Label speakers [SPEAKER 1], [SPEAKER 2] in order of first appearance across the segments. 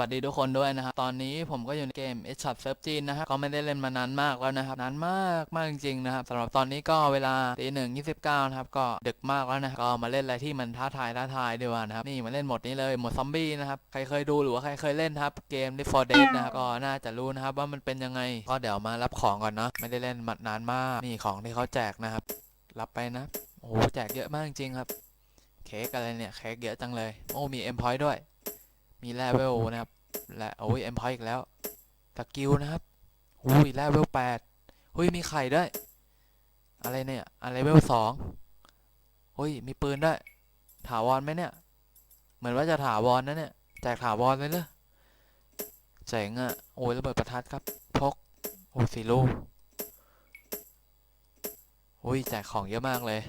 [SPEAKER 1] สวัสดีทุกคนด้วยนะครับ ตอนนี้ผมก็อยู่ในเกม s h o t Surf จีนนะครับก็ไม่ได้เล่นมานานมากแล้วนะครับ นานมากมากจริงๆนะครับสำหรับตอนนี้ก็เวลาตีหนึ่งยี่สิบเก้านะครับ ก็ดึกมากแล้วนะ ก็มาเล่นอะไรที่มันท้าทายท้าทายดีกว่านะครับ นี่มาเล่นหมดนี้เลย หมดซอมบี้นะครับ ใครเคยดูหรือว่าใครเคยเล่นครับ เกม Left 4 Dead นะครับ ก็น่าจะรู้นะครับว่ามันเป็นยังไง ก็เดี๋ยวมารับของก่อนเนาะ ไม่ได้เล่นมานานมาก นี่ของที่เขาแจกนะครับ รับไปนะ โอ้แจกเยอะมากจริงๆครับ เค้กอะไรเนี่ย เค้กเยอะจังเลย โอ้มีเอ็มพอยด้วย มีเลเวลนะครับ และโอ้ยเอ็มพอยอีกแล้วสกิลนะครับอุ้ยเลเวลแปดอุ้ยมีไข่ด้วย อะไรเนี่ยอะไรเลเวลสองอุ้ยมีปืนด้วย ถาวรไหมเนี่ย เหมือนว่าจะถาวรนะเนี่ยแจกถาวรเลยเลยเจ๋งอะ่ะโอ้ยระเบิดประทัดครับพกโอ้สีลูกอุ้ยแจกของเยอะมากเลย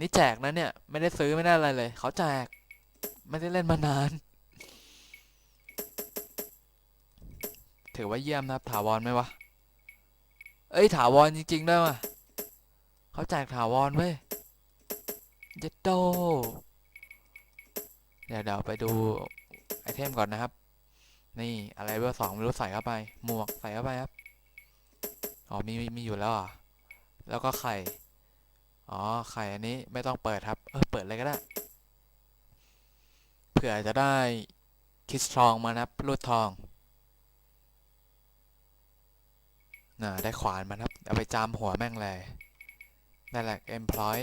[SPEAKER 1] นี่แจกนะเนี่ย ไม่ได้ซื้อไม่ได้อะไรเลย เขาแจก ไม่ได้เล่นมานาน ถือว่าเยี่ยมนะครับถาวรไหมวะ เอ้ยถาวรจริงๆด้วยว่ะเขาแจกถาวรเว้ยเจดโดเดี๋ยวเดี๋ยวไปดูไอเทมก่อนนะครับ นี่อะไรเบอร์สองไม่รู้ใส่เข้าไป หมวกใส่เข้าไปครับ อ๋อมีมีอยู่แล้วอะ แล้วก็ไข่ อ๋อไข่อันนี้ไม่ต้องเปิดครับ เออเปิดเลยก็ได้ ผื่อจะได้คิสทองมานะครับรูดทองน่ะได้ขวานมานะครับ เอาไปจามหัวแม่งเลยได้แหละ employ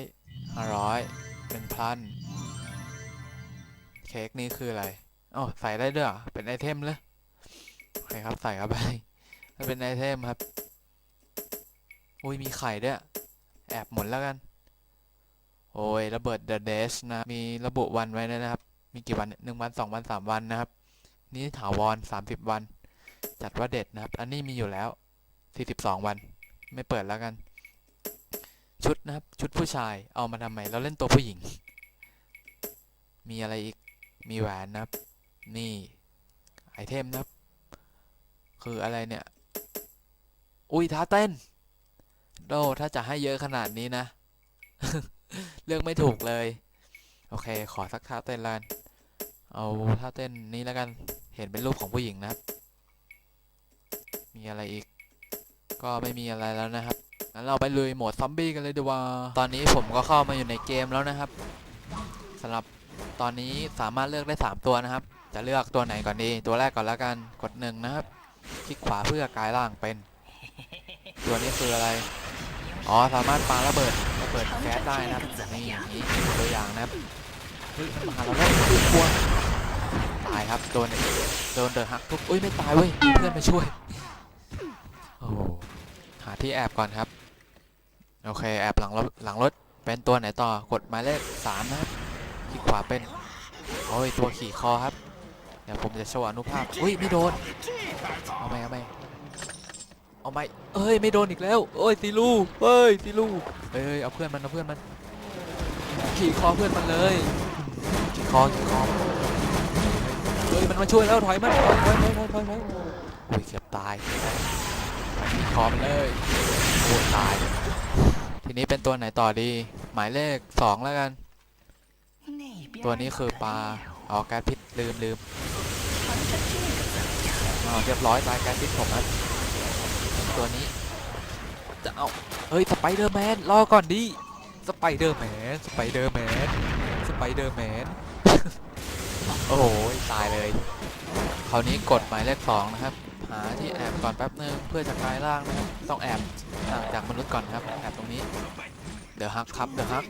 [SPEAKER 1] ห้าร้อยหนึ่งพันเค้กนี่คืออะไรอ๋อใส่ได้ด้วยเป็นไอเทมเลยโอเคครับ ใส่เข้าไปมันเป็นไอเทมครับ อุ้ย มีไข่ด้วย แอบหมุนแล้วกัน โอ้ย ระเบิด The Dash นะ มีระบุวันไว้นะครับ มีกี่วันหนึ่งวันสองวันสามวันนะครับ นี่ถาวรสามสิบวัน จัดว่าเด็ดนะครับ อันนี้มีอยู่แล้วสี่สิบสองวัน ไม่เปิดแล้วกัน ชุดนะครับ ชุดผู้ชายเอามาทำไมเราเล่นตัวผู้หญิง มีอะไรอีกมีแหวนนะครับ นี่ไอเทมนะครับ คืออะไรเนี่ย อุ้ยท้าเต้นโดถ้าจะให้เยอะขนาดนี้นะ เลือกไม่ถูกเลย โอเค ขอสักท่าเต้นลัน เอาท่าเต้นนี้แล้วกัน เห็นเป็นรูปของผู้หญิงนะครับ มีอะไรอีก ก็ไม่มีอะไรแล้วนะครับ งั้นเราไปลุยโหมดซอมบี้กันเลยดีกว่า ตอนนี้ผมก็เข้ามาอยู่ในเกมแล้วนะครับสำหรับตอนนี้สามารถเลือกได้ 3 ตัวนะครับ จะเลือกตัวไหนก่อนดี ตัวแรกก่อนแล้วกัน กดหนึ่งนะครับ คลิกขวาเพื่อกลายร่างเป็น ตัวนี้คืออะไร อ๋อ สามารถปาระเบิดระเบิดแก๊สได้นะครับนี่อย่างนี้ตัวอย่างนะครับ เฮ้ยมันมาแล้วอุ้ยกลัวตายครับโดนโดนเดอะฮักทุบอุ้ยไม่ตายเว้ยเพื่อนมาช่วยโอ้โหหาที่แอบก่อนครับโอเคแอบหลังรถหลังรถเป็นตัวไหนต่อกดหมายเลขสามนะครับคลิกขวาเป็นโอ้ยตัวขี่คอครับเดี๋ยวผมจะโชว์อนุภาพอุ้ยไม่โดนเอาไหมเอาไหมเอาไหมเอ้ยไม่โดนอีกแล้วโอ้ยซีลูเฮ้ยซีลูเอ้ยเอาเพื่อนมันเอาเพื่อนมันขี่คอเพื่อนมันเลย คอขี่คอเฮ้ยมันมาช่วยแล้วถอยมันถอยถอยถอยถอยถอยอยโอ้ยเกือบตายขี่คอมันเลยโอ้ยตาย ทีนี้เป็นตัวไหนต่อดี หมายเลขสองแล้วกัน ตัวนี้คือปลาอ๋อแก๊สพิษลืมลืมอ๋อเรียบร้อยตายแก๊สพิษผมนะตัวนี้จะเอาเฮ้ยสไปเดอร์แมนรอก่อนดิสไปเดอร์แมนสไปเดอร์แมนสไปเดอร์แมน โอ้โหตายเลยคราวนี้กดหมายเลขสองนะครับ หาที่แอบก่อนแป๊บนึงเพื่อจะกลายร่างนะครับ ต้องแอบห่างจากมนุษย์ก่อนครับแอบตรงนี้เดอะฮักครับเดอะฮัก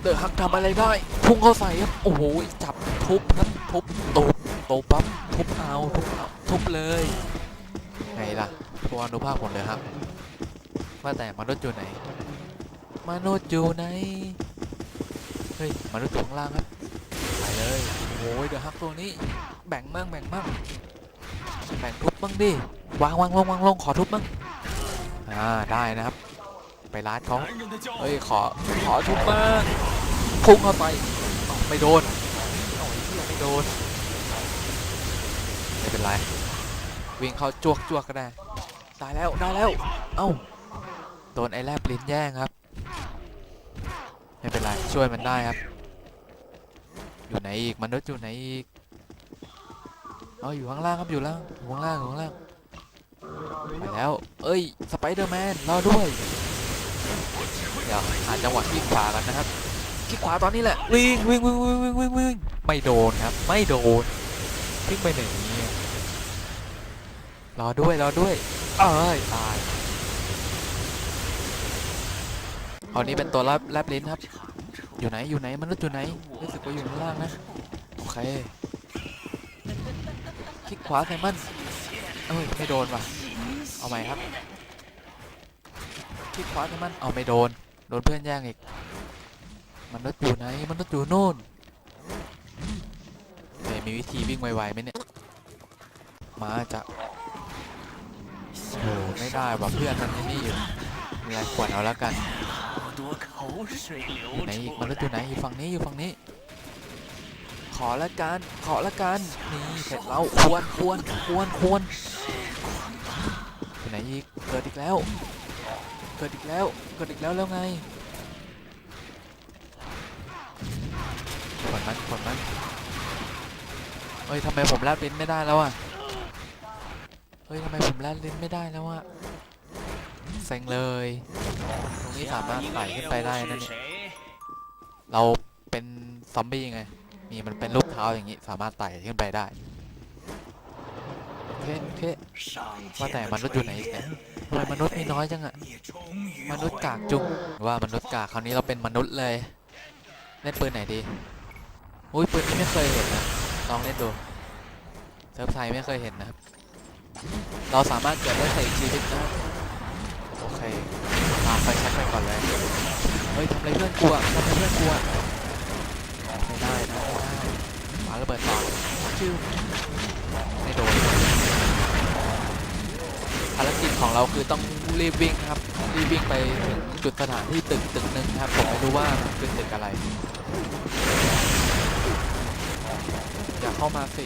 [SPEAKER 1] เดอะฮักทำอะไรได้พุ่งเข้าใส่ครับโอ้โหจับทุบครับทุบตุบตุบปั๊บทุบเอาทุบเอาทุบเลยไงล่ะตัวอนุภาพของเดอะฮักว่าแต่มนุษย์อยู่ไหนมนุษย์อยู่ไหนเฮ้ยมนุษย์อยู่ข้างล่างครับไปเลย ยเดอะฮักตัวนี้ แบ่งมั่งแบ่งมั่งแบ่งทุบบ้างดิวางวางลงวางลงขอทุบบ้างอ่าได้นะครับ ไปร้านเขาเฮ้ยขอขอทุบบ้างพุ่งเข้าไปไม่โดนโอ้ยเหี้ยไม่โดนไม่เป็นไรวิ่งเข้าจวกจวกก็ได้ตายแล้วได้แล้ว เอ้าโดนไอ้แลบลิ้นแย่งครับ ไม่เป็นไรช่วยมันได้ครับ อยู่ไหนอีกมนุษย์อยู่ไหนอีกเอาอยู่ข้างล่างครับอยู่ล่างอยู่ข้างล่างอยู่ข้างล่างไปแล้ว เอ้ยสไปเดอร์แมนรอด้วยเดี๋ยวหาจังหวะคลิกขวากันนะครับคลิกขวาตอนนี้แหละวิ่งวิ่งวิ่งวิ่งวิ่งวิ่งวิ่งไม่โดนครับ ไม่โดนคลิกไปหนึ่งนี้รอด้วยรอด้วย เอ้ยตายเอานี้เป็นตัวแลบแลบลิ้นครับ อยู่ไหนอยู่ไหนมนุษย์อยู่ไหนรู้สึกว่าอยู่ข้างล่างนะโอเคคลิกขวาใส่มันเอ้ยไม่โดนว่ะเอาใหม่ครับคลิกขวาใส่มันเอาไม่โดนโดนเพื่อนแย่งอีกมนุษย์อยู่ไหนมนุษย์อยู่โน่นเฮ้ยมีวิธีวิ่งไวๆไหมเนี่ยมาจะโอ้ไม่ได้ว่ะเพื่อนมันนี่อยู่มีอะไรขวดเอาแล้วกัน อ
[SPEAKER 2] 流
[SPEAKER 1] ยู่ไหนอีก
[SPEAKER 2] 出
[SPEAKER 1] มันนุษย์อยู่ไหนอยู่ฝั่งนี้อยู่ฝั่งนี้ ขอละกันขอละกันนี่เสร็จแล้วควรควรควรควรอยู่ไหนอีกเกิดอีกแล้ว เกิดอีกแล้วเกิดอีกแล้วแล้วไงกดมันกดมันเฮ้ยทำไมผมแลบลิ้นไม่ได้แล้วอะเฮ้ยทำไมผมแลบลิ้นไม่ได้แล้วอะ เซ็งเลย ตรงนี้สามารถไต่ขึ้นไปได้นั่นเนี่เราเป็นซอมบี้ไงมีมันเป็นรูปเท้าอย่างนี้สามารถไต่ขึ้นไปได้เคโอเคว่าแต่มนุษย์อยู่ไหนเนี่ยทำไมมนุษย์มีน้อยจังอะมนุษย์กากจุงว่ามนุษย์กากคราวนี้เราเป็นมนุษย์เลยเล่นปืนไหนดีอุ้ยปืนนี้ไม่เคยเห็นนะลองเล่นดูเซิร์ฟไทยไม่เคยเห็นนะครับ เราสามารถเกิดได้ใส่ชีวิตได้ โอเคตาไฟแช็กไปก่อนเลย เฮ้ยทำอะไรเพื่อนกูอะทำอะไรเพื่อนกูอะไม่ได้นะไม่ได้ปาระเบิดต่อชื่อไม่โดนภารกิจของเราคือต้องรีบวิ่งครับรีบวิ่งไปถึงจุดสถานที่ตึกตึกหนึ่งครับผมไม่รู้ว่ามันคือตึกอะไร อย่าเข้ามาสิ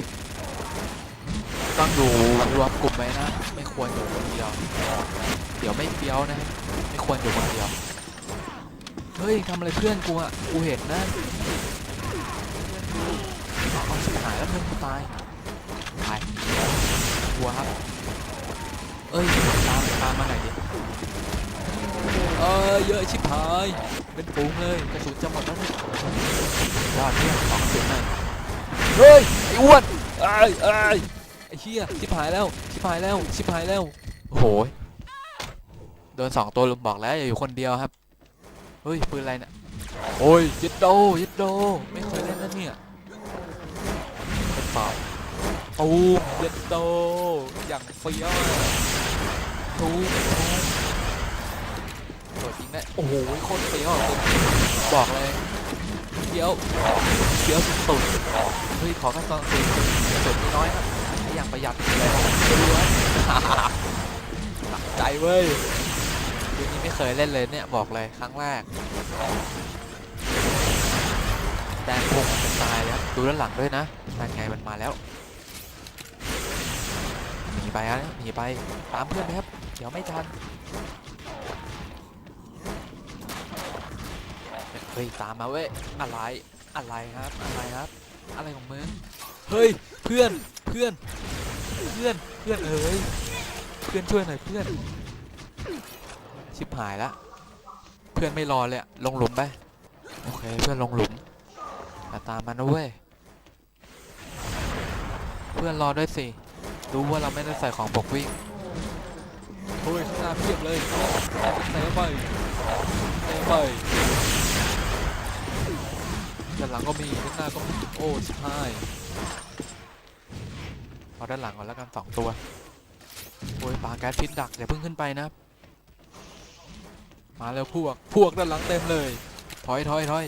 [SPEAKER 1] ต้องอยู่รวมกลุ่มไว้นะ ไม่ควรอยู่คนเดียว เดี๋ยวไม่เฟี้ยวนะ ไม่ควรอยู่คนเดียว เฮ้ยทำอะไรเพื่อนกูอะ กูเห็นนะเอาเอาชิบหายแล้วเพื่อนกูตาย ตายกลัวครับ เอ้ยตามตามมาหน่อยดิ เออเยอะชิบหาย เป็นฝูงเลยกระสุนจะหมดแล้วเนี่ยอดเยี่ยมสองกระสุนหน่อยเฮ้ยไอ้อ้วนไอ้ไอ้ยไอ้ เหี้ยชิบหายแล้วชิบหายแล้วชิบหายแล้วโอ้โหยโดนสองตัวลุมบอกแล้วอย่าอยู่คนเดียวครับเฮ้ยปืนอะไรเนี่ยโอ้ยยิดโดยิดโดไม่เคยเล่นนะเนี่ยเป็นเปล่าตูมยิดโดอย่างเฟี้ยวอะตูมโดดยิงได้โอ้โหโคตรเฟี้ยวอะบอกเลยเฟี้ยวเฟี้ยวสุดๆเฮ้ยขอกระสุนสุดสุดไม่น้อยครับใช้อย่าง ประหยัดเลยหนักใจเว้ยเกมนี้ไม่เคยเล่นเลยเนี่ยบอกเลยครั้งแรกแดงพุ่งตายแล้วดูด้านหลังด้วยนะนั่นไงมันมาแล้วหนีไปฮะหนีไปตามเพื่อนไหมครับเดี๋ยวไม่ทันเฮ้ยตามมาเว้ยอะไรอะไรครับอะไรครับ อะไรของมึงเฮ้ยเพื่อนเพื่อน เพื่อนเพื่อนเอ้ยเพื่อนช่วยหน่อยเพื่อน ชิบหายละเพื่อนไม่รอเลยลงหลุมไปโอเคเพื่อนลงหลุมแต่ตามมานะเว้ยเพื่อนรอด้วยสิรู้ว่าเราไม่ได้ใส่ของปกวิ่งโอ้ยข้างหน้าเพียบเลยใส่เข้าไปใส่เข้าไปด้านหลังก็มีด้านหน้าก็มีโอ้ชิบหาย เอาด้านหลังก่อนแล้วกันสองตัวโอ้ยปาแก๊สพิษดักอย่าเพิ่งขึ้นไปนะมาแล้วพวกพวกด้านหลังเต็มเลยถอยถอยถอย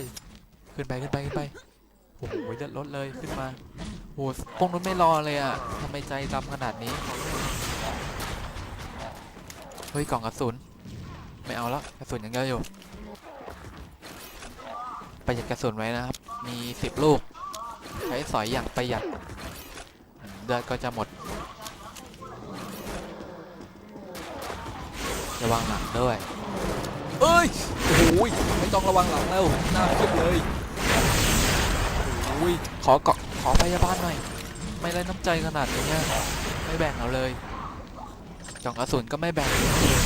[SPEAKER 1] ขึ้นไปขึ้นไปขึ้นไปโอ้โหเลือดลดเลยขึ้นมาโอ้โหพวกนู้นไม่รอเลยอะทำไมใจดำขนาดนี้เฮ้ยกล่องกระสุนไม่เอาแล้วกระสุนยังเยอะอยู่ประหยัดกระสุนไว้นะครับมีสิบลูกใช้สอยอย่างประหยัด เลือดก็จะหมด ระวังหลังด้วย เอ้ย โอ้โหยไม่ต้องระวังหลังแล้วหน้าขึ้นเลยโอ้ยขอเกาะขอพยาบาลหน่อย ไม่ได้น้ำใจขนาดนี้อะไม่แบ่งเอาเลยกล่องกระสุนก็ไม่แบ่งเลยอืม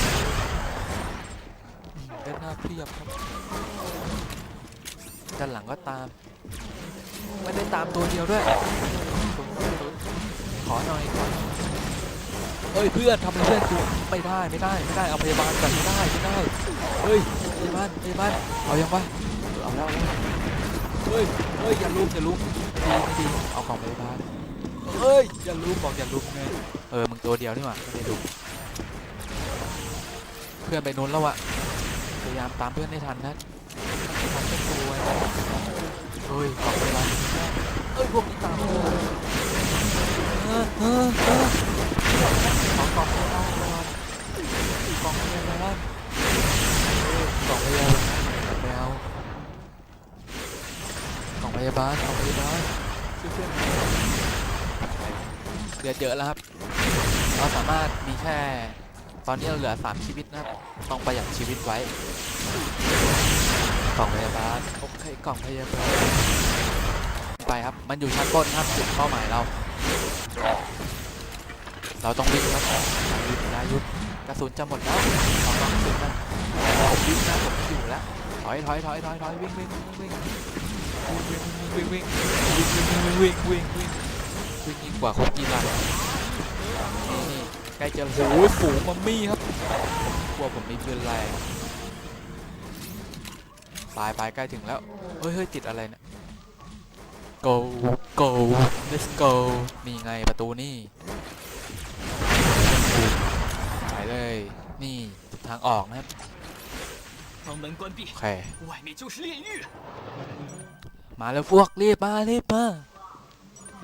[SPEAKER 1] ด้านหน้าเพียบครับด้านหลังก็ตาม ไม่ได้ตามตัวเดียวด้วย ขอหน่อยขอหน่อยเอ้ยเพื่อนทำอะไรเพื่อนกูไม่ได้ไม่ได้ไม่ได้เอาพยาบาลกันไม่ได้ไม่ได้เฮ้ยพยาบาลพยาบาลเอายังวะเอาแล้วเฮ้ยเฮ้ยอย่าลุมอย่าลุมไม่ดีไม่ดีเอาของพยาบาลเฮ้ยอย่าลุมบอกอย่าลุมไงเออมึงตัวเดียวนี่หว่าไม่ได้ลุมเพื่อนไปนู้นแล้วอะพยายามตามเพื่อนให้ทันนะทันเป็นตัวเฮ้ยของพยาบาลเอ้ยพวกนี้ตามกู เออเออเออขอกล่องพยาบาลก่อนกล่องพยาบาลเออกล่องพยาบาลไปเอากล่องพยาบาลกล่องพยาบาลช่วยเพื่อนหน่อยเหลือเยอะแล้วครับ เราสามารถมีแค่ ตอนนี้เราเหลือสามชีวิตนะครับ ต้องประหยัดชีวิตไว้ กล่องพยาบาลโอเคกล่องพยาบาลไปครับ มันอยู่ชั้นบนครับจุดเป้าหมายเรา เราต้องวิ่งครับนายุทธนายุทธกระสุนจะหมดแล้วขอกระสุนนะผมวิ่งนะผมอยู่แล้วถอยถอยถอยถอยถอยวิ่งวิ่งวิ่งวิ่งวิ่งวิ่งวิ่งวิ่งวิ่งวิ่งวิ่งวิ่งวิ่งวิ่งยิ่งกว่าคุกกี้รันนี่นี่ใกล้จะโอ้โหฝูงมัมมี่ครับผมกลัวผมมีปืนแรงปลายปลายใกล้ถึงแล้วเฮ้ยเฮ้ยติดอะไรเนี่ย go go let's go นี่ไงประตูนี่ไป เลยนี่ทางออกนะครับโอเคมาแล้วพวกรีบมารีบมา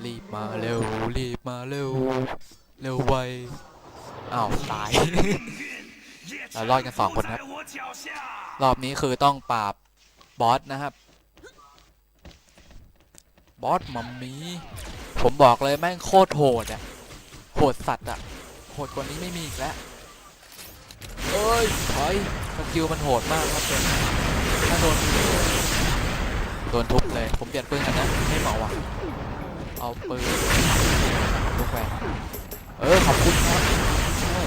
[SPEAKER 1] รีบมาเร็วรีบมาเร็วเร็วไวอ้าวตาย เรารอดกันสองคนครับ รอบนี้คือต้องปราบบอสนะครับบอสมัมมี่ผมบอกเลยแม่งโคตรโหดอะโหดสัตว์อะโหดกว่านี้ไม่มีอีกแล้ว เอ้ยถอยสกิลมันโหดมากครับเจนถ้าโดนโดนทุบเลย ผมเปลี่ยนปืนกันนะไม่เหมาอะเอาปืนลูกแหวนเออขอบคุณครับช่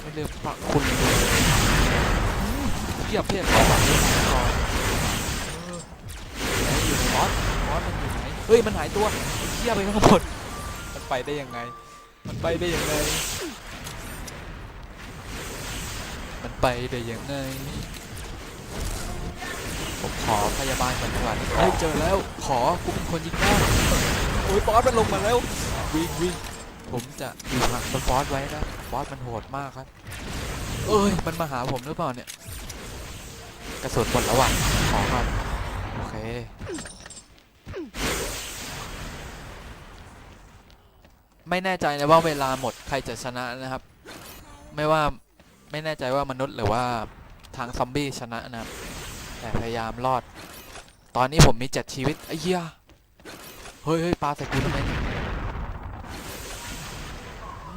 [SPEAKER 1] ไม่ลืมพระคุณเลยเทียบเทียบขอบัตรนี้ก่อนเอนอยู่ในบอสบอสมันอยู่ไหนเฮ้ยมันหายตัวเทียบไปทั้งหมดมันไปได้ยังไง มันไปได้ยังไง ไปได้ยังไง ผมขอพยาบาลก่อนดีกว่าเฮ้ยเจอแล้วขอกูเป็นคนยิงได้โอ้ยบอสมันลงมาแล้ววิ่งวิ่งผมจะอยู่ห่างบอสไว้นะบอสมันโหดมากครับ เอ้ยมันมาหาผมหรือเปล่าเนี่ยกระสุนหมดแล้วว่ะขอก่อนโอเคไม่แน่ใจนะว่าเวลาหมดใครจะชนะนะครับ ไม่ว่า ไม่แน่ใจว่ามนุษย์หรือว่าทางซอมบี้ชนะนะครับแต่พยายามรอด ตอนนี้ผมมีเจ็ดชีวิตไอ้เหี้ยเฮ้ยเฮ้ยปลาใส่กูทำไม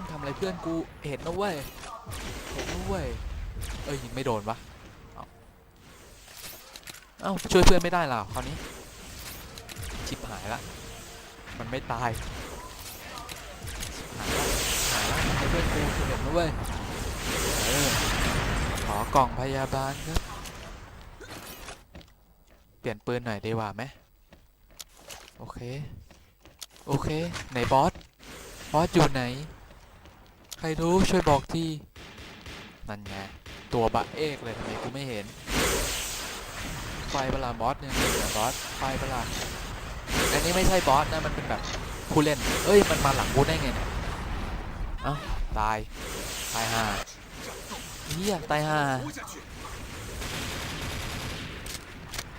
[SPEAKER 1] ทำอะไรเพื่อนกูเห็นนะเว้ยเห็นนะเว้ยเอ้ยยิงไม่โดนวะเอ้าเอาช่วยเพื่อนไม่ได้หรอคราวนี้ชิบหายละมันไม่ตายหายละหายละให้เพื่อนกูเห็นนะเว้ย ขอกล่องพยาบาลครับ เปลี่ยนปืนหน่อยดีกว่าไหมโอเค โอเค ไหนบอส บอสอยู่ไหน ใครรู้ช่วยบอกที นั่นไง ตัวบะเอกเลยทำไมกูไม่เห็น ไฟประหลาดบอสเนี่ยนี่นะบอส ไฟประหลาดอันนี้ไม่ใช่บอสนะ มันเป็นแบบผู้เล่น เอ้ย มันมาหลังกูได้ไงเนี่ย เอ้า ตาย ตายห่า เฮียตายห่า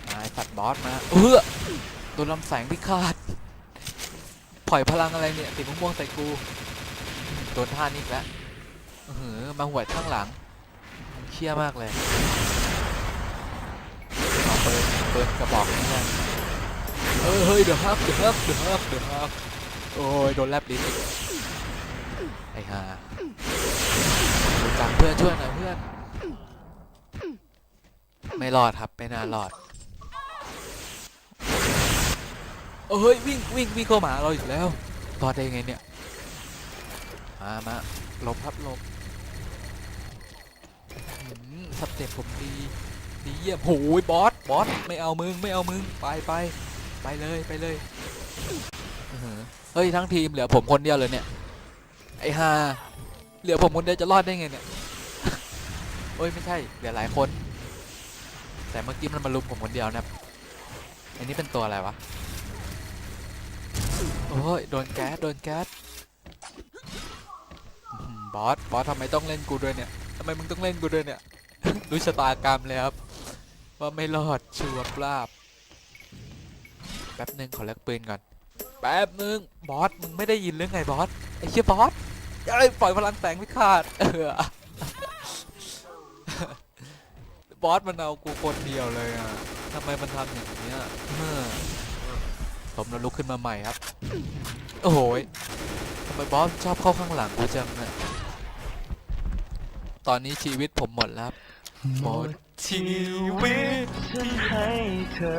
[SPEAKER 1] ไอ้สัตว์บอสมาเออโดนลำแสงพิฆาตปล่อยพลังอะไรเนี่ยติดม่วงใส่กูโดนท่านิดแล้วเออมาหัวข้างหลังเชี่ยมากเลยเอาเปิดกระบอกนี่ไงเฮ้ยเดือดฮักเดือดฮักเดือดฮักเดือดฮักโอ้ยโดนแลบลิ้นไอ้ห่า จังเพื่อนช่วยหน่อยเพื่อน ไม่รอดครับไม่น่ารอดเอ้ยวิ่งวิ่งวิ่งเข้ามาเราอีกแล้วรอดได้ยังไงเนี่ยมามาหลบครับหลบสเต็ปผมดีดีเยี่ยมโหยบอสบอสไม่เอามึงไม่เอามึงไปไปไปเลยไปเลยเฮ้ยทั้งทีมเหลือผมคนเดียวเลยเนี่ยไอ้ห่า เหลือผมคนเดียวจะรอดได้ไงเนี่ยโอ้ยไม่ใช่เหลือหลายคน แต่เมื่อกี้มันมาลุมผมคนเดียวนะอันนี้เป็นตัวอะไรวะโอ้ยโดนแก๊สโดนแก๊สบอสบอสทำไมต้องเล่นกูด้วยเนี่ยทำไมมึงต้องเล่นกูด้วยเนี่ยรู้ชะตากรรมเลยครับว่าไม่รอดชัวร์ปราบแป๊บหนึ่งขอเลิกปืนก่อนแป๊บหนึ่งบอสมึงไม่ได้ยินเรื่องไงบอสไอ้เชี่ยบอส เลยปล่อยพลังแสงไม่ขาดเออบอสมันเอากูคนเดียวเลยอะทำไมมันทำอย่างเนี้ยเออผมแล้วลุกขึ้นมาใหม่ครับ โอ้โหยทำไมบอสชอบเข้าข้างหลังกูจังเนี่ยตอนนี้ชีวิตผมหมดแล้วครับหมดชีวิต
[SPEAKER 3] ฉันให้เธอ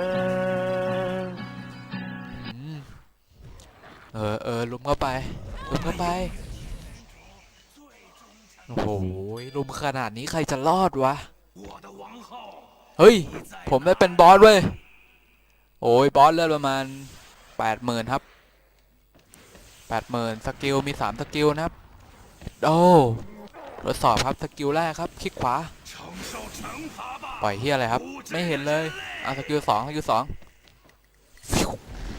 [SPEAKER 1] อืมเออเออลุมเข้าไปลุมเข้าไป โอ้โหลุมขนาดนี้ใครจะรอดวะ เฮ้ย ผมได้เป็นบอสเว้ย โอ้ย บอสเลือดประมาณแปดหมื่นครับแปดหมื่นสกิล มีสามสกิลนะครับ โอ้ทดสอบครับ สกิลแรกครับ คลิกขวา ปล่อยเฮียอะไรครับ ไม่เห็นเลยเอาสกิลสองสกิลสอง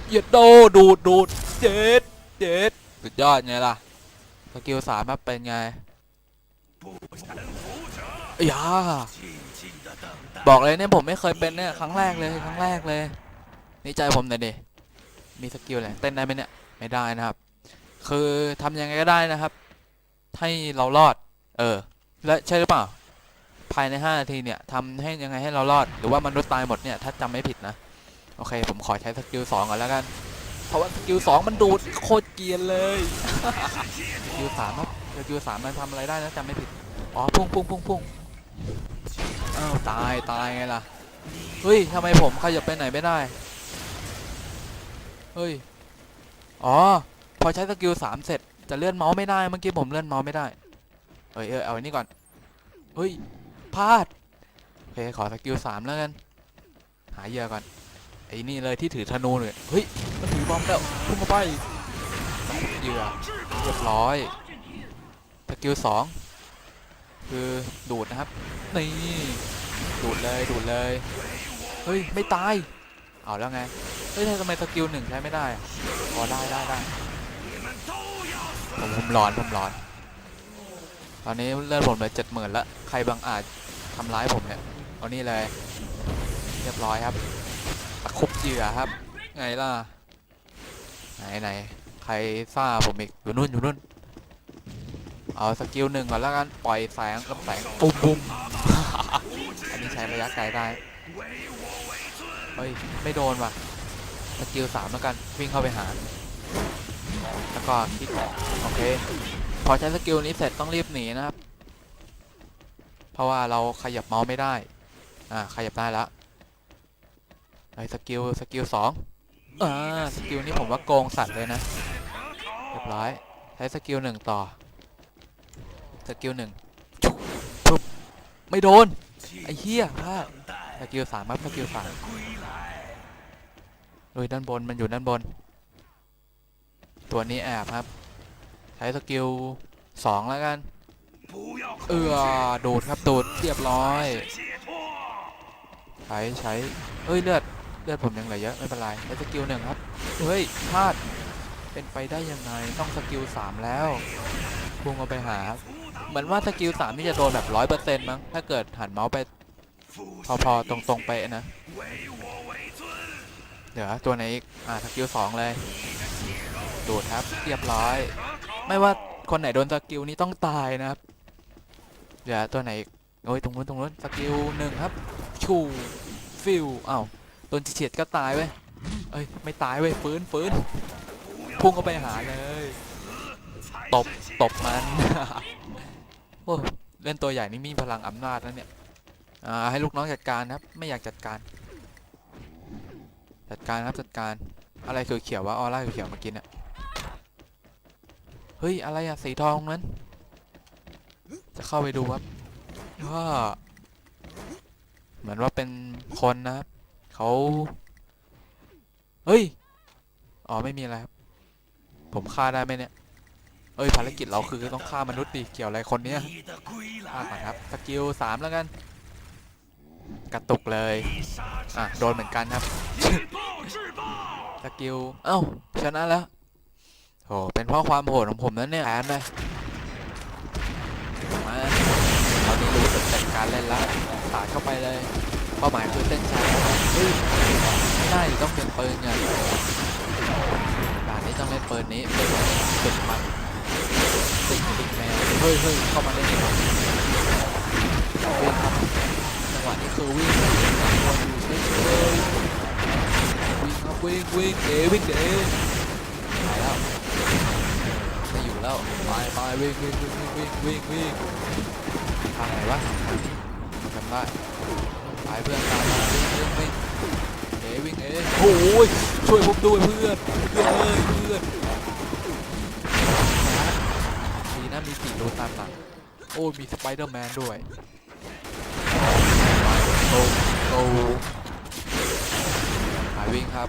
[SPEAKER 1] เย็ดโดดูดดูดเจ็ดเจ็ดสุดยอดไงล่ะ สกิลสามครับเป็นไง อย่าบอกเลยเนี่ยผมไม่เคยเป็นเนี่ยครั้งแรกเลยครั้งแรกเลย นี่ใจผมหน่ยดิมีสกิลอะไรเต้นได้ไหมเนี่ยไม่ได้นะครับ คือทำยังไงก็ได้นะครับ ให้เรารอด เออ และใช่หรือเปล่า ภายใน 5 นาทีเนี่ยทำให้ยังไงให้เรารอด หรือว่ามนุษย์ตายหมดเนี่ยถ้าจำไม่ผิดนะ โอเค ผมขอใช้สกิลสองก่อนแล้วกัน เพราะว่าสกิลสองมันดูดโคตรเกียนเลย สกิลสาม สกิล3มันทำอะไรได้นะจำไม่ผิด อ๋อพุ่งพุ่งพุ่งพุ่งอ้าวตายตายไงล่ะ เฮ้ยทำไมผมขยับไปไหนไม่ได้ เฮ้ย อ๋อ พอใช้สกิล3เสร็จจะเลื่อนเมาส์ไม่ได้ เมื่อกี้ผมเลื่อนเมาส์ไม่ได้ เอ้ยเออเอาอันนี้ก่อน เฮ้ยพลาด โอเคขอสกิล3แล้วกัน หาเหยื่อก่อน ไอ้นี่เลยที่ถือธนูเลยเฮ้ยมันถือบอมแล้วพุ่งเข้าไปเหยื่อเรียบร้อย กิลสองคือดูดนะครับ นี่ ดูดเลยดูดเลย เฮ้ย ไม่ตาย เอาแล้วไง เฮ้ยทำไมสกิลหนึ่งใช้ไม่ได้พอได้ได้ได้ผมผมร้อนผมร้อน ตอนนี้เลือดผมเหลือเจ็ดหมื่นละใครบางอาจทำร้ายผมเนี่ยเอานี่เลย เรียบร้อยครับตะคุบเหยื่อครับ ไงล่ะ ไหนไหนใครซ่าผมอีกอยู่นู่นอยู่นู่น เอาสกิลหนึ่งก่อนแล้วกันปล่อยแสงกับแสงปุ้มปุ้มอันนี้ใช้ระยะไกลได้เฮ้ยไม่โดนว่ะสกิลสามแล้วกันวิ่งเข้าไปหา แล้วก็คลิกโอเคพอใช้สกิลนี้เสร็จต้องรีบหนีนะครับ เพราะว่าเราขยับเมาส์ไม่ได้ อ่าขยับได้แล้วไอ้สกิลสกิลสองอ่าสกิลนี้ผมว่าโกงสัตว์เลยนะเรียบร้อยใช้สกิลหนึ่งต่อ สกิลหนึ่งปุ๊บไม่โดน ไอ้เหี้ยพลาดสกิลสามครับสกิลสามดูด้านบนมันอยู่ด้านบน ตัวนี้แอบครับ ใช้สกิลสองแล้วกัน เออโดดครับโดดเรียบร้อย ใช้ใช้เฮ้ยเลือดเลือดผมยังเหลือเยอะไม่เป็นไรใช้สกิลหนึ่งครับ เฮ้ยพลาดเป็นไปได้ยังไงต้องสกิลสามแล้วพุ่งเอาไปหาครับ เหมือนว่าสกิลสามที่จะโดนแบบร้อยเปอร์เซ็นต์มั้งถ้าเกิดหันเมาส์ไป พอๆ ตรงๆไปนะ เดี๋ยวตัวไหนอีก อ่าสกิลสองเลย ดูครับ เรียบร้อย ไม่ว่าคนไหนโดนสกิลนี้ต้องตายนะครับ เดี๋ยวตัวไหนอีกโอ้ยตรงนู้นตรงนู้นสกิลหนึ่งครับ ชูฟิลอ้าวโดนเฉียดก็ตายไปเอ้ยไม่ตายเว้ยฟื้นฟื้นพุ่งเข้าไปหาเลย ตบ ตบมัน โอ้เล่นตัวใหญ่นี่มีพลังอำนาจนะเนี่ยอ่าให้ลูกน้องจัดการครับ ไม่อยากจัดการ จัดการครับจัดการ อะไรคือเขียวๆวะออร่าเขียวๆเมื่อกี้เนี่ยเฮ้ยอะไรอะสีทองนั้น จะเข้าไปดูครับว่าเหมือนว่าเป็นคนนะครับเขาเฮ้ย อ๋อไม่มีอะไรครับ ผมฆ่าได้ไหมเนี่ย เอ้ยภารกิจเราคือต้องฆ่ามนุษย์ดิเกี่ยวอะไรคนเนี้ยฆ่าก่อนครับสกิลสามแล้วกัน กระตุกเลยอะโดนเหมือนกันครับสกิลเอ้าชนะแล้วโหเป็นเพราะความโหดของผมนั่นเนี่ยแอนเลยมาตอนนี้รู้สึกจังการเล่นละวสาดเข้าไปเลยเป้าหมายคือเส้นชัยเฮ้ยไม่ได้ต้องเป็นปืนไงด่านนี้ต้องเล่นปืนนี้เป็นสุดมัน ติดติดแมวเฮ้ยเฮ้ยเข้ามาได้ไงวะวิ่งครับจังหวะนี้คือวิ่งวนอยู่เฉยๆวิ่งครับวิ่งวิ่งเดวิ่งเดไปแล้วไม่อยู่แล้วไปไปวิ่งวิ่งวิ่งวิ่งวิ่งวิ่งทางไหนวะจำได้ไปเพื่อนตามมาวิ่งวิ่งวิ่งเดวิ่งเดโอ้ยช่วยผมด้วยเพื่อนเพื่อนเอ้ยเพื่อนดีนะ มีสี่โลตัสหลังโอ้มีสไปเดอร์แมนด้วยโตโตหายวิ่งครับ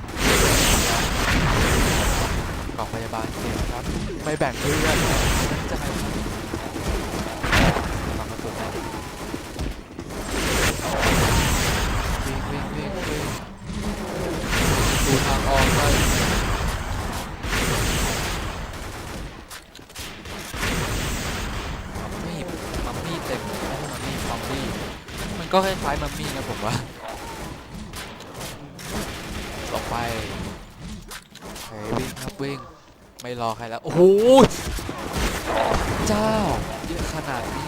[SPEAKER 1] กล่องพยาบาลเสียครับไม่แบ่งเพื่อนจะให้ ก็คล้ายๆมัมมี่นะผมว่าลงไปเฮ้ยวิ่งครับวิ่ง ไม่รอใครแล้ว โอ้โหเจ้าเยอะขนาดนี้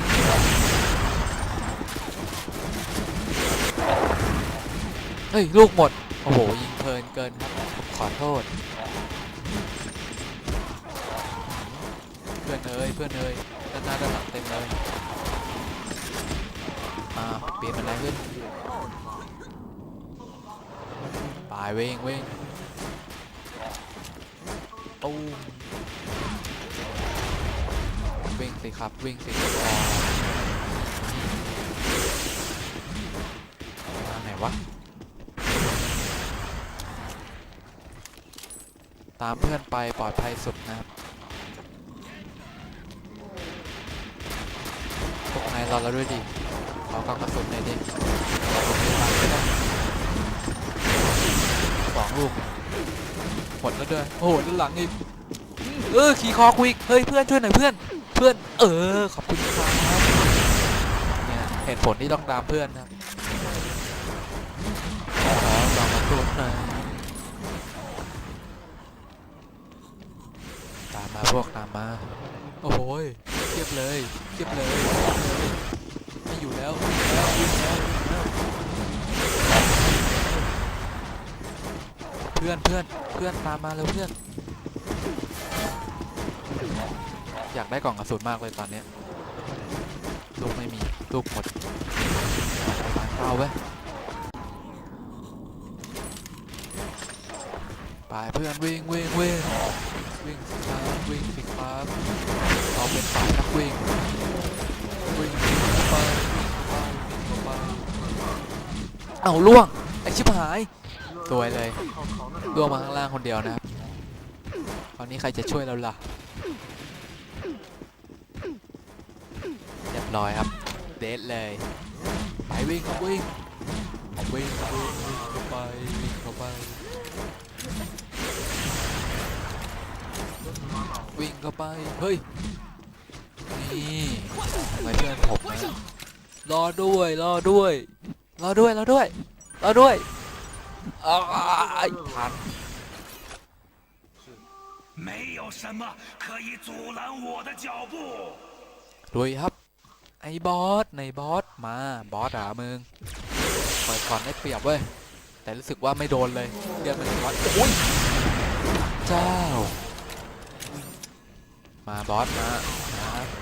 [SPEAKER 1] เฮ้ย ลูกหมด โอ้โห ยิงเพลินเกินครับผมขอโทษ เพื่อนเอ้ยเพื่อนเอ้ยด้านหน้าด้านหลังเต็มเลย อ่าเปลี่ยนมันอะไรขึ้นไปวิ่งวิ่งตู้มวิ่งสิครับวิ่งสิครับทางไหนวะ ตามเพื่อนไปปลอดภัยสุดนะครับพวกนายรอเราด้วยดิ ขอกองกระสุนหน่อยดิเราผมไม่มาก็ได้สองลูกหมดแล้วด้วยโอ้โหด้านหลังอีกเออขี่คอคุยเฮ้ยเพื่อนช่วยหน่อยเพื่อน เพื่อน เออ ขอบคุณครับเนี่ยเหตุผลที่ต้องตามเพื่อนนะขอลองมาตูดหน่อยตามมาพวกตามมา โอ้โหเทียบเลยเทียบเลย แล้วแล้ววิ่งแล้ววิ่งแล้วเพื่อนเพื่อนเพื่อนตามมาแล้วเพื่อน อยากได้กล่องกระสุนมากเลยตอนเนี้ยลูกไม่มีลูกหมดไปเข้าไว้ยไปเพื่อนวิ่งวิ่งวิ่งวิ่งสิครับวิ่งสิครับเราเป็นฝ่ายนักวิ่ง เอาล่วงไอชิบหายสวยเลยล่วงมาข้างล่างคนเดียวนะครับตอนนี้ใครจะช่วยเราล่ะเรียบร้อยครับเดทเลยไปวิ่งครับวิ่งวิ่งวิ่งเข้าไปวิ่งเข้าไปวิ่งเข้าไปเฮ้ยนี่ไมเพื่อนผมนะรอด้วยรอด้วย รอด้วย รอด้วย รอด้วยอ้ายทัน
[SPEAKER 2] 没有什么可以阻拦我的脚步。
[SPEAKER 1] ลุยครับ ไอ้บอสในบอสมาบอสอ่ะมึงเปิดก่อนได้เปรียบเว้ย แต่รู้สึกว่าไม่โดนเลยเดือนมันบอสโอ้ยเจ้า มาบอสมามาอื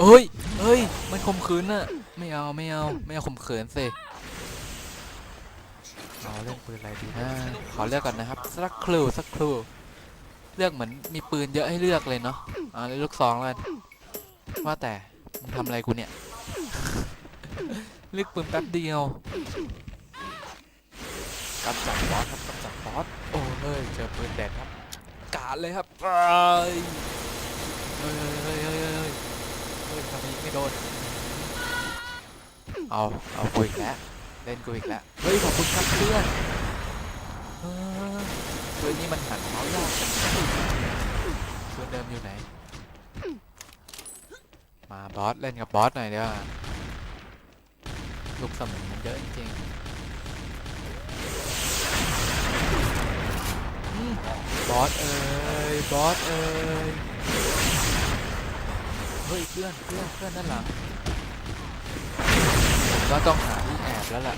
[SPEAKER 1] เฮ้ยเฮ้ย มันข่มขืนน่ะ ไม่เอา ไม่เอา ไม่เอาข่มขืนสิเอาเล่นปืนอะไรดีนะขอเลือกก่อนนะครับ สักครู่สักครู่ เลือกเหมือนมีปืนเยอะให้เลือกเลยเนาะเอาเลยลูกซองแล้วกันว่าแต่มึงทำอะไรกูเนี่ย เลือกปืนแป๊บเดียวกำจัดบอสครับกำจัดบอส โอ้เฮ้ย เจอปืนแดดครับ กาดเลยครับเอ้ยเฮ้ยเฮ้ยเฮ้ย ไมยิงไม่โดน เอา เอากูอีกแล้ว เล่นกูอีกแล้ว เฮ้ยขอบคุณครับเพื่อนเออเฮ้ยนี่มันหันเท้ายากเพื่อนเดิมอยู่ไหน มาบอสเล่นกับบอสหน่อยเดี๋ยวาลูกสมุนมันเยอะจริงๆอืมบอสเอ้ย บอสเอ้ย เฮ้ยเพื่อนเพื่อนเพื่อนด้านหลังก็ต้องหาที่แอบแล้วล่ะ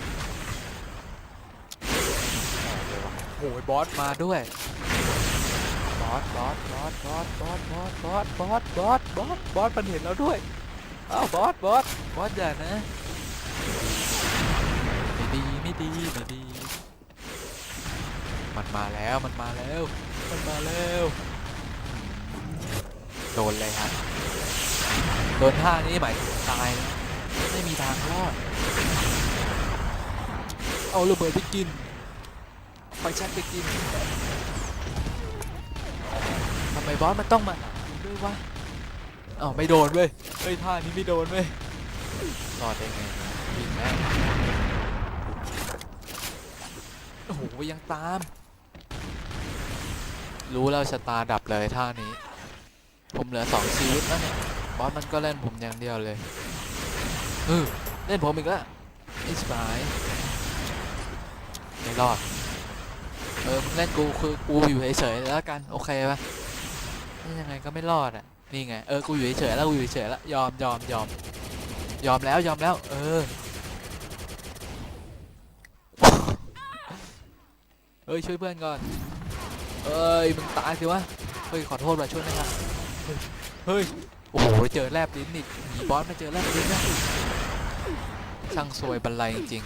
[SPEAKER 1] แอบเละโอ้ยบอสมาด้วยบอสบอสบอสบอสบอสบอสบอสบอสบอสบอสบอสมันเห็นเราด้วยอ้าวบอสบอสบอสอย่านะไม่ดีไม่ดีไม่ดี มันมาแล้วมันมาแล้ว มันมาแล้วโดนเลยครับ โดนท่านี้หมายถึงตายนะไม่มีทางรอด เอาระเบิดไปกิน ไฟแช็กไปกินทำไมบอสมันต้องมาหากูด้วยวะเอ้าไม่โดนเว้ยเฮ้ยท่านี้ไม่โดนเว้ยรอดได้ไงเนี่ยยิงแม่งโอ้โหยังตาม รู้แล้วชะตาดับเลยท่านี้ ผมเหลือสองชีวิตแล้วเนี่ย บอสมันก็เล่นผมอย่างเดียวเลยเออเล่นผมอีกแล้วไอ้ชิบายไม่รอดเออมึงเล่นกูคือกูอยู่เฉยๆแล้วกันโอเคปะนี่ยังไงก็ไม่รอดอะนี่ไงเออกูอยู่เฉยๆแล้วกูอยู่เฉยๆแล้วยอมยอมยอมยอมแล้วยอมแล้ว เออเฮ้ยช่วยเพื่อนก่อนเอ้ยมึงตายสิวะเฮ้ยขอโทษว่ะช่วยนะครับเฮ้ย โอ้โห เจอแลบลิ้นอีกมีบอสมาเจอแลบลิ้นนะช่างซวยบันไลจริง